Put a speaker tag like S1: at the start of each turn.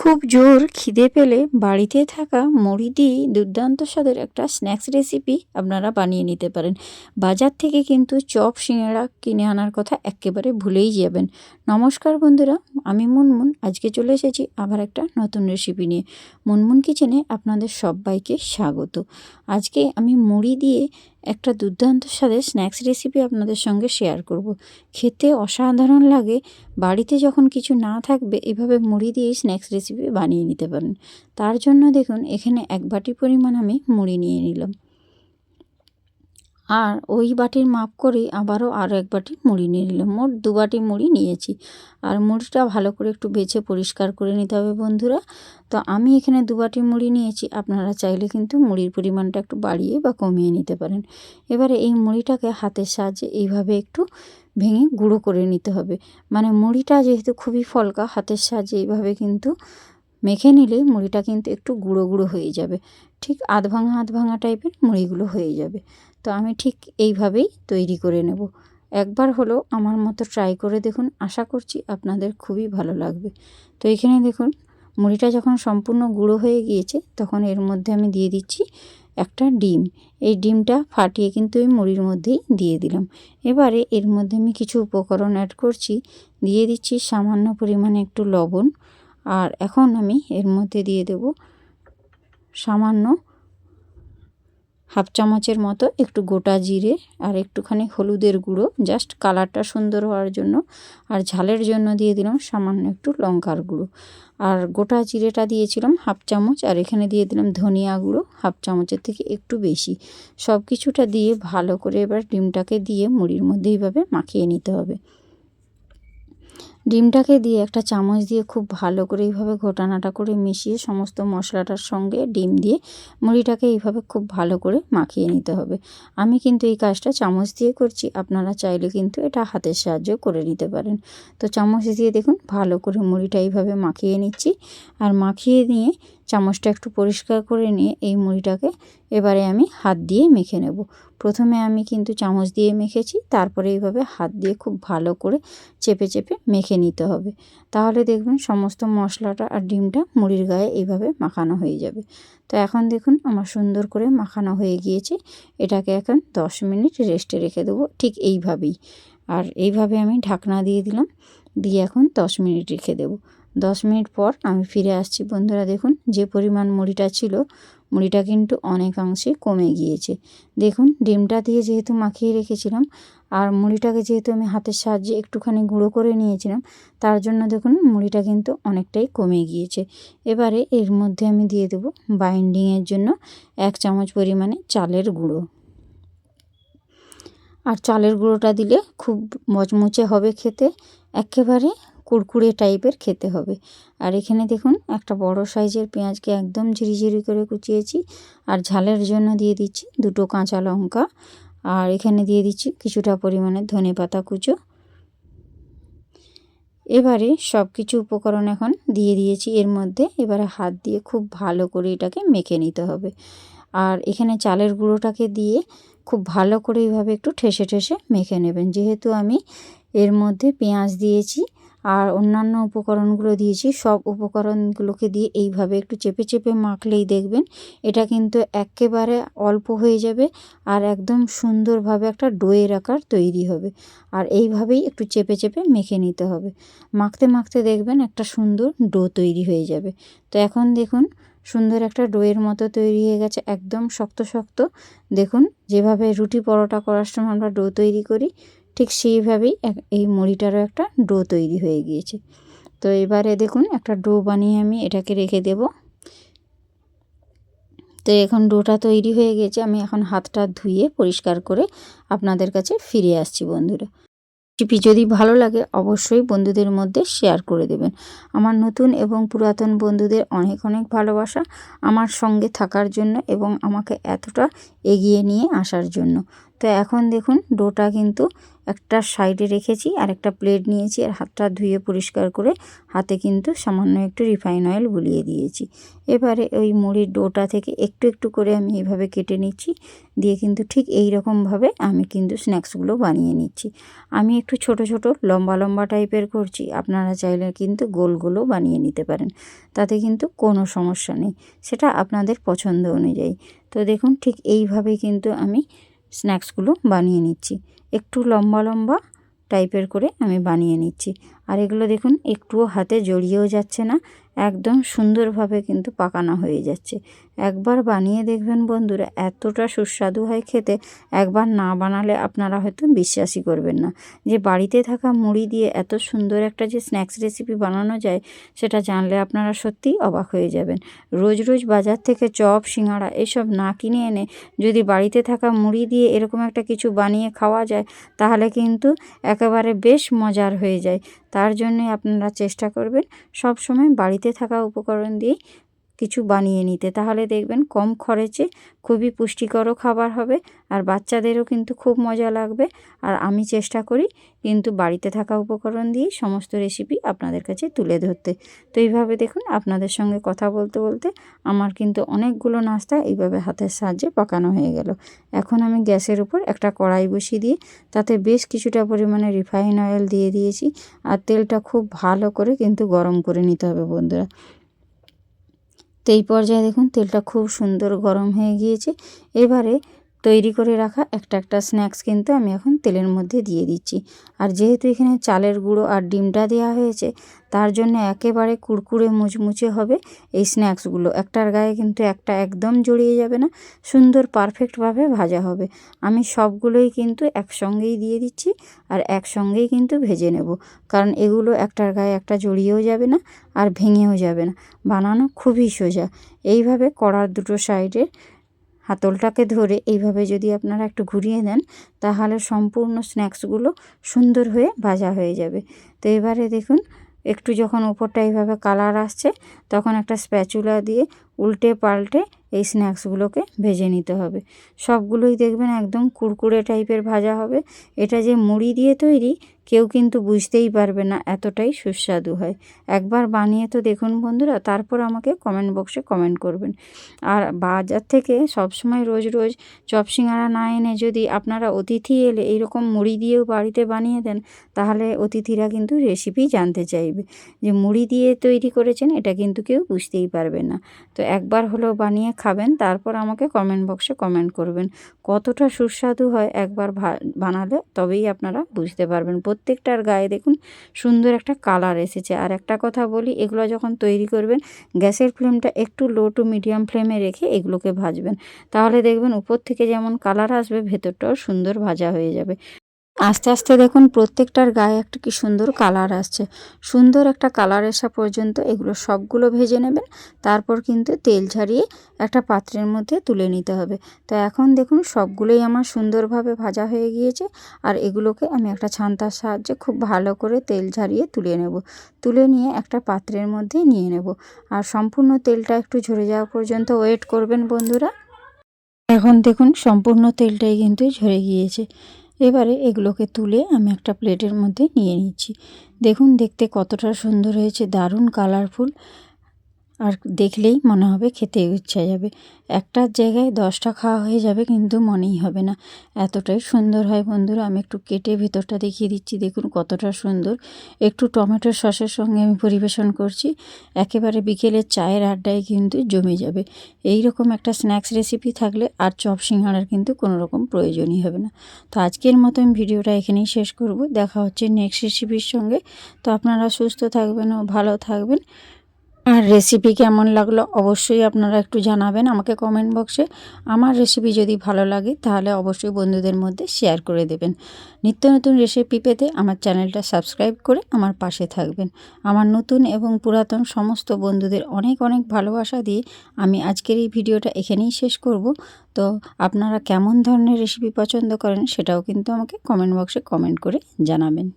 S1: খুব জোর খিদে পেলে বাড়িতে থাকা মুড়ি দিয়ে দুর্দান্ত স্বাদের একটা স্ন্যাক্স রেসিপি আপনারা বানিয়ে নিতে পারেন। বাজার থেকে কিন্তু চপ সিঙ্গাড়া কিনে আনার কথা একেবারে ভুলেই যাবেন। নমস্কার বন্ধুরা, আমি মুনমুন। আজকে চলে এসেছি আবার একটা নতুন রেসিপি নিয়ে। মুনমুন কিচেনে আপনাদের সবাইকে স্বাগত। আজকে আমি মুড়ি দিয়ে একটা দুর্দান্ত স্বাদের স্ন্যাক্স রেসিপি আপনাদের সঙ্গে শেয়ার করব। খেতে অসাধারণ লাগে। বাড়িতে যখন কিছু না থাকবে, এভাবে মুড়ি দিয়ে স্ন্যাক্স রেসিপি বানিয়ে নিতে পারেন। তার জন্য দেখুন, এখানে এক বাটি পরিমাণ আমি মুড়ি নিয়ে নিলাম। আর ওই বাটির মাপ করেই আবারও আরও এক বাটি মুড়ি নিয়ে নিলাম। মোট দু বাটি মুড়ি নিয়েছি। আর মুড়িটা ভালো করে একটু বেছে পরিষ্কার করে নিতে হবে বন্ধুরা। তো আমি এখানে দু বাটি মুড়ি নিয়েছি। আপনারা চাইলে কিন্তু মুড়ির পরিমাণটা একটু বাড়িয়ে বা কমিয়ে নিতে পারেন। এবারে এই মুড়িটাকে হাতের সাহায্যে এইভাবে একটু ভেঙে গুঁড়ো করে নিতে হবে। মানে মুড়িটা যেহেতু খুবই ফলকা, হাতের সাহায্যে এইভাবে কিন্তু মেখে নিলে মুড়িটা কিন্তু একটু গুঁড়ো গুঁড়ো হয়ে যাবে। ঠিক আধ ভাঙা আধ ভাঙা টাইপের মুড়িগুলো হয়ে যাবে। তো আমি ঠিক এইভাবেই তৈরি করে নেব। একবার হলো আমার মতো ট্রাই করে দেখুন, আশা করছি আপনাদের খুবই ভালো লাগবে। তো এখানে দেখুন, মুড়িটা যখন সম্পূর্ণ গুঁড়ো হয়ে গিয়েছে, তখন এর মধ্যে আমি দিয়ে দিচ্ছি একটা ডিম। এই ডিমটা ফাটিয়ে কিন্তু এই মুড়ির মধ্যেই দিয়ে দিলাম। এবারে এর মধ্যে আমি কিছু উপকরণ অ্যাড করছি। দিয়ে দিচ্ছি সামান্য পরিমাণে একটু লবণ। আর এখন আমি এর মধ্যে দিয়ে দেব সামান্য হাফ চামচের মতো একটু গোটা জিরে আর একটুখানি হলুদের গুঁড়ো, জাস্ট কালারটা সুন্দর হওয়ার জন্য। আর ঝালের জন্য দিয়ে দিলাম সামান্য একটু লঙ্কার গুঁড়ো। আর গোটা জিরেটা দিয়েছিলাম হাফ চামচ আর এখানে দিয়ে দিলাম ধনিয়া গুঁড়ো, হাফ চামচের থেকে একটু বেশি। সব কিছুটা দিয়ে ভালো করে এবার ডিমটাকে দিয়ে মুড়ির মধ্যে এইভাবে মাখিয়ে নিতে হবে। ডিমটাকে দিয়ে একটা চামচ দিয়ে খুব ভালো করে এইভাবে ঘোটানাটা করে মিশিয়ে সমস্ত মশলাটার সঙ্গে ডিম দিয়ে মুড়িটাকে এইভাবে খুব ভালো করে মাখিয়ে নিতে হবে। আমি কিন্তু এই কাজটা চামচ দিয়ে করছি, আপনারা চাইলে কিন্তু এটা হাতের সাহায্য করে নিতে পারেন। তো চামচ দিয়ে দেখুন, ভালো করে মুড়িটা এইভাবে মাখিয়ে নিচ্ছি। আর মাখিয়ে নিয়ে চামচটা একটু পরিষ্কার করে নিয়ে এই মুড়িটাকে এবারে আমি হাত দিয়ে মেখে নেব। প্রথমে আমি কিন্তু চামচ দিয়ে মেখেছি, তারপরে এইভাবে হাত দিয়ে খুব ভালো করে চেপে চেপে মেখে নিতে হবে। তাহলে দেখবেন সমস্ত মশলাটা আর ডিমটা মুড়ির গায়ে এইভাবে মাখানো হয়ে যাবে। তো এখন দেখুন আমার সুন্দর করে মাখানো হয়ে গিয়েছে, এটাকে এখন দশ মিনিট রেস্টে রেখে দেবো ঠিক এইভাবেই। আর এইভাবে আমি ঢাকনা দিয়ে দিলাম, দিয়ে এখন দশ মিনিট রেখে দেবো। দশ মিনিট পর আমি ফিরে আসছি। বন্ধুরা দেখুন, যে পরিমাণ মুড়িটা ছিল, মুড়িটা কিন্তু অনেকাংশে কমে গিয়েছে। দেখুন, ডিমটা দিয়ে যেহেতু মাখিয়ে রেখেছিলাম, আর মুড়িটাকে যেহেতু আমি হাতের সাহায্যে একটুখানি গুঁড়ো করে নিয়েছিলাম, তার জন্য দেখুন, মুড়িটা কিন্তু অনেকটাই কমে গিয়েছে। এবারে এর মধ্যে আমি দিয়ে দেবো বাইন্ডিংয়ের জন্য এক চামচ পরিমাণে চালের গুঁড়ো। আর চালের গুঁড়োটা দিলে খুব মচমচে হবে খেতে। একেবারে কুড়কুড়ে টাইপের খেতে হবে। আর এখানে দেখুন, একটা বড় সাইজের পেঁয়াজকে একদম ঝিরিঝিরি করে কুচিয়েছি। আর ঝালের জন্য দিয়ে দিচ্ছি দুটো কাঁচা লঙ্কা। আর এখানে দিয়ে দিচ্ছি কিছুটা পরিমাণে ধনে পাতা কুচো। এবারে সব কিছু উপকরণ এখন দিয়ে দিয়েছি। এর মধ্যে এবারে হাত দিয়ে খুব ভালো করে এটাকে মেখে নিতে হবে। আর এখানে চালের গুঁড়োটাকে দিয়ে খুব ভালো করে এইভাবে একটু ঠেসে ঠেসে মেখে নেবেন। যেহেতু আমি এর মধ্যে পেঁয়াজ দিয়েছি আর অন্যান্য উপকরণগুলো দিয়েছি। সব উপকরণগুলোকে দিয়ে এইভাবে একটু চেপে চেপে মাখলেই দেখবেন এটা কিন্তু একেবারে অল্প হয়ে যাবে আর একদম সুন্দরভাবে একটা ডোয়ের আকার তৈরি হবে। আর এইভাবেই একটু চেপে চেপে মেখে নিতে হবে। মাখতে মাখতে দেখবেন একটা সুন্দর ডো তৈরি হয়ে যাবে। তো এখন দেখুন সুন্দর একটা ডোয়ের মতো তৈরি হয়ে গেছে, একদম শক্ত শক্ত। দেখুন যেভাবে রুটি পরোটা করার সময় আমরা ডো তৈরি করি ঠিক সেইভাবেই এই মুড়িটারও একটা ডো তৈরি হয়ে গিয়েছে। তো এবারে দেখুন, একটা ডো বানিয়ে আমি এটাকে রেখে দেব। তো এখন ডোটা তৈরি হয়ে গেছে, আমি এখন হাতটা ধুয়ে পরিষ্কার করে আপনাদের কাছে ফিরে আসছি বন্ধুরা। রেসিপি যদি ভালো লাগে, অবশ্যই বন্ধুদের মধ্যে শেয়ার করে দেবেন। আমার নতুন এবং পুরাতন বন্ধুদের অনেক অনেক ভালোবাসা আমার সঙ্গে থাকার জন্য এবং আমাকে এতটা এগিয়ে নিয়ে আসার জন্য। তো এখন দেখুন ডোটা কিন্তু একটা সাইডে রেখেছি আর একটা প্লেট নিয়েছি আর হাতটা ধুয়ে পরিষ্কার করে হাতে কিন্তু সামান্য একটু রিফাইন অয়েল বুলিয়ে দিয়েছি। এবারে ওই মুড়ির ডোটা থেকে একটু একটু করে আমি এইভাবে কেটে নিচ্ছি। দিয়ে কিন্তু ঠিক এই রকমভাবে আমি কিন্তু স্ন্যাক্সগুলো বানিয়ে নিচ্ছি। আমি একটু ছোট ছোট লম্বা লম্বা টাইপের করছি, আপনারা চাইলে কিন্তু গোলগুলো বানিয়ে নিতে পারেন। তাতে কিন্তু কোনো সমস্যা নেই, সেটা আপনাদের পছন্দ অনুযায়ী। তো দেখুন ঠিক এইভাবে কিন্তু আমি স্ন্যাক্সগুলো বানিয়ে নিচ্ছি। একটু লম্বা লম্বা টাইপের করে আমি বানিয়ে নিচ্ছি। আর এগুলো দেখুন, একটুও হাতে জড়িয়েও যাচ্ছে না। একদম সুন্দরভাবে কিন্তু পাকানো হয়ে যাচ্ছে। একবার বানিয়ে দেখবেন বন্ধুরা, এতটা সুস্বাদু হয় খেতে। একবার না বানালে আপনারা হয়তো বিশ্বাসই করবেন না। যে বাড়িতে থাকা মুড়ি দিয়ে এত সুন্দর একটা যে স্ন্যাক্স রেসিপি বানানো যায়, সেটা জানলে আপনারা সত্যিই অবাক হয়ে যাবেন। রোজ রোজ বাজার থেকে চপ সিঙ্গাড়া এসব না কিনে এনে যদি বাড়িতে থাকা মুড়ি দিয়ে এরকম একটা কিছু বানিয়ে খাওয়া যায়, তাহলে কিন্তু একেবারে বেশ মজার হয়ে যায়। তার জন্যে আপনারা চেষ্টা করবেন সব সময় বাড়িতে থাকা উপকরণ দিয়েই কিছু বানিয়ে নিতে। তাহলে দেখবেন কম খরচে খুবই পুষ্টিকরও খাবার হবে আর বাচ্চাদেরও কিন্তু খুব মজা লাগবে। আর আমি চেষ্টা করি কিন্তু বাড়িতে থাকা উপকরণ দিয়েই সমস্ত রেসিপি আপনাদের কাছে তুলে ধরতে। তো এইভাবে দেখুন আপনাদের সঙ্গে কথা বলতে বলতে আমার কিন্তু অনেকগুলো নাস্তা এইভাবে হাতের সাহায্যে পাকানো হয়ে গেল। এখন আমি গ্যাসের উপর একটা কড়াই বসিয়ে দিয়ে তাতে বেশ কিছুটা পরিমাণে রিফাইন অয়েল দিয়ে দিয়েছি। আর তেলটা খুব ভালো করে কিন্তু গরম করে নিতে হবে বন্ধুরা। তো এই পর্যায়ে দেখুন তেলটা খুব সুন্দর গরম হয়ে গিয়েছে। এবারে তৈরি করে রাখা একটা একটা স্ন্যাক্স কিন্তু আমি এখন তেলের মধ্যে দিয়ে দিচ্ছি। আর যেহেতু এখানে চালের গুঁড়ো আর ডিমটা দেওয়া হয়েছে, তার জন্য একেবারে কুড়কুড়ে মুচমুচে হবে এই স্ন্যাক্সগুলো একটার গায়ে কিন্তু একটা একদম জড়িয়ে যাবে না, সুন্দর পারফেক্টভাবে ভাজা হবে। আমি সবগুলোই কিন্তু একসঙ্গেই দিয়ে দিচ্ছি আর একসঙ্গেই কিন্তু ভেজে নেব। কারণ এগুলো একটার গায়ে একটা জড়িয়েও যাবে না আর ভেঙেও যাবে না। বানানো খুবই সোজা। এইভাবে কড়ার দুটো সাইডে হাতলটাকে ধরে এইভাবে যদি আপনারা একটু ঘুরিয়ে দেন তাহলে সম্পূর্ণ স্ন্যাক্সগুলো সুন্দর হয়ে ভাজা হয়ে যাবে। তো এবারে দেখুন, একটু যখন উপরটা এইভাবে কালার আসছে, তখন একটা স্প্যাচুলা দিয়ে উল্টে পাল্টে এই স্ন্যাক্সগুলোকে ভেজে নিতে হবে। সবগুলোই দেখবেন একদম কুরকুরে টাইপের ভাজা হবে। এটা যে মুড়ি দিয়ে তৈরি কেউ কিন্তু বুঝতেই পারবে না এতটাই সুস্বাদু হয়। একবার বানিয়ে তো দেখুন বন্ধুরা, তারপর আমাকে কমেন্ট বক্সে কমেন্ট করবেন। আর বাজার থেকে সবসময় রোজ রোজ চপ না এনে যদি আপনারা অতিথি এলে এইরকম মুড়ি দিয়েও বাড়িতে বানিয়ে দেন, তাহলে অতিথিরা কিন্তু রেসিপি জানতে চাইবে। যে মুড়ি দিয়ে তৈরি করেছেন, এটা কিন্তু কেউ বুঝতেই পারবে না। তো একবার হলেও বানিয়ে খাবেন, তারপর আমাকে কমেন্ট বক্সে কমেন্ট করবেন। কতটা সুস্বাদু হয় একবার বানালে, তবেই আপনারা বুঝতে পারবেন। প্রত্যেকটার গায়ে দেখুন সুন্দর একটা কালার এসেছে। আর একটা কথা বলি, এগুলো যখন তৈরি করবেন, গ্যাসের ফ্লেমটা একটু লো টু মিডিয়াম ফ্লেমে রেখে এগুলোকে ভাজবেন। তাহলে দেখবেন উপর থেকে যেমন কালার আসবে, ভেতরটাও সুন্দর ভাজা হয়ে যাবে। আস্তে আস্তে দেখুন প্রত্যেকটার গায়ে একটা কি সুন্দর কালার আসছে। সুন্দর একটা কালার আসা পর্যন্ত এগুলো সবগুলো ভেজে নেবেন, তারপর কিন্তু তেল ঝারিয়ে একটা পাত্রের মধ্যে তুলে নিতে হবে। তো এখন দেখুন সবগুলোই আমার সুন্দরভাবে ভাজা হয়ে গিয়েছে আর এগুলোকে আমি একটা ছান্তার সাহায্যে খুব ভালো করে তেল ঝারিয়ে তুলে নেব। তুলে নিয়ে একটা পাত্রের মধ্যে নিয়ে নেব। আর সম্পূর্ণ তেলটা একটু ঝরে যাওয়া পর্যন্ত ওয়েট করবেন বন্ধুরা। এখন দেখুন সম্পূর্ণ তেলটাই কিন্তু ঝরে গিয়েছে। এবারে এগুলোকে তুলে আমি একটা প্লেটের মধ্যে নিয়ে নিচ্ছি। দেখুন, দেখতে কতটা সুন্দর হয়েছে, দারুণ কালারফুল আর দেখলেই মনে হবে খেতে ইচ্ছা যাবে। একটার জায়গায় দশটা খাওয়া হয়ে যাবে কিন্তু মনেই হবে না। এতটাই সুন্দর হয় বন্ধুরা, আমি একটু কেটে ভেতরটা দেখিয়ে দিচ্ছি। দেখুন কতটা সুন্দর। একটু টমেটোর সসের সঙ্গে আমি পরিবেশন করছি। একেবারে বিকেলের চায়ের আড্ডায় কিন্তু জমে যাবে। এই রকম একটা স্ন্যাক্স রেসিপি থাকলে আর চপ সিঙ্গাড়ার কিন্তু কোনো রকম প্রয়োজনই হবে না। তো আজকের মতো আমি ভিডিওটা এখানেই শেষ করব। দেখা হচ্ছে নেক্সট রেসিপির সঙ্গে। তো আপনারা সুস্থ থাকবেন ও ভালো থাকবেন। আর রেসিপি কেমন লাগল অবশ্যই আপনারা একটু জানাবেন আমাকে কমেন্ট বক্সে আমার রেসিপি যদি ভালো লাগে তাহলে অবশ্যই বন্ধুদের মধ্যে শেয়ার করে দেবেন। নিত্য নতুন রেসিপি পেতে আমার চ্যানেলটা সাবস্ক্রাইব করে আমার পাশে থাকবেন। আমার নতুন এবং পুরাতন সমস্ত বন্ধুদের অনেক অনেক ভালোবাসা দিয়ে আমি আজকের এই ভিডিওটা এখানেই শেষ করব। তো আপনারা কেমন ধরনের রেসিপি পছন্দ করেন সেটাও কিন্তু আমাকে কমেন্ট বক্সে কমেন্ট করে জানাবেন।